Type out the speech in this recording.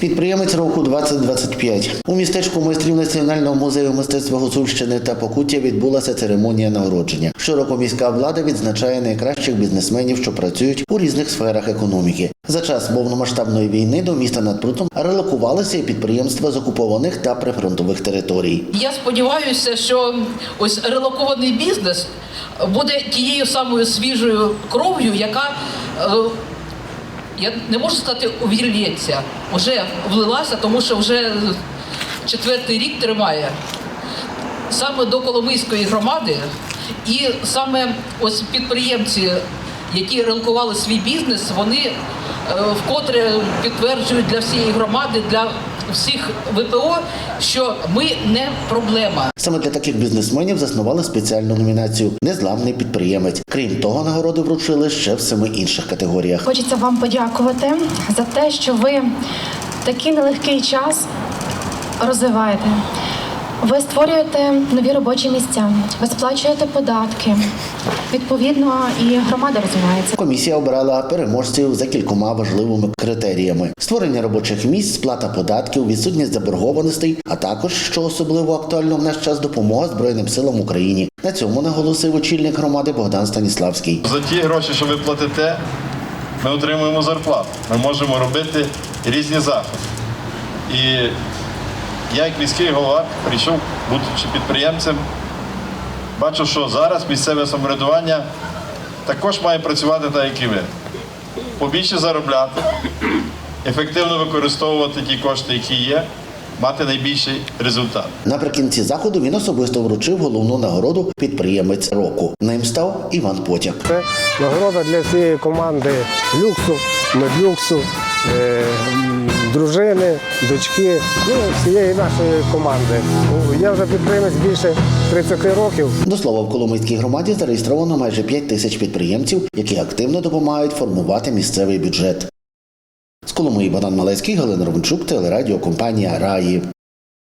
Підприємець року 2025. У містечку майстрів Національного музею мистецтва Гуцульщини та Покуття відбулася церемонія нагородження. Щороку міська влада відзначає найкращих бізнесменів, що працюють у різних сферах економіки. За час повномасштабної війни до міста над Прутом релокувалися і підприємства з окупованих та прифронтових територій. Я сподіваюся, що ось релокований бізнес буде тією самою свіжою кров'ю, яка е, я не можу сказати увільється, вже влилася, тому що вже четвертий рік тримає. Саме до Коломийської громади, і саме ось підприємці, які релокували свій бізнес, вони е, вкотре підтверджують для всієї громади, для всіх ВПО, що ми не проблема. Саме для таких бізнесменів заснували спеціальну номінацію Незламний підприємець. Крім того, нагороди вручили ще в семи інших категоріях. Хочеться вам подякувати за те, що ви такий нелегкий час розвиваєте. Ви створюєте нові робочі місця, ви сплачуєте податки. Відповідно, і громада розвивається. Комісія обирала переможців за кількома важливими критеріями: створення робочих місць, сплата податків, відсутність заборгованостей, а також, що особливо актуально в наш час, допомога Збройним силам Україні. На цьому наголосив очільник громади Богдан Станіславський. За ті гроші, що ви платите, ми отримуємо зарплату. Ми можемо робити різні заходи. І я, як міський голова, прийшов, будучи підприємцем, бачу, що зараз місцеве самоврядування також має працювати так, як і ви. Побільше заробляти, ефективно використовувати ті кошти, які є, мати найбільший результат. Наприкінці заходу він особисто вручив головну нагороду підприємець року. Ним став Іван Потяк. Це нагорода для всієї команди люксу, медлюксу, дружини, дочки, ну, всієї нашої команди. Я вже підприємець більше 30 років. До слова, в Коломийській громаді зареєстровано майже 5 тисяч підприємців, які активно допомагають формувати місцевий бюджет. З Коломиї Богдан Малецький, Галина Романчук, телерадіокомпанія Раї.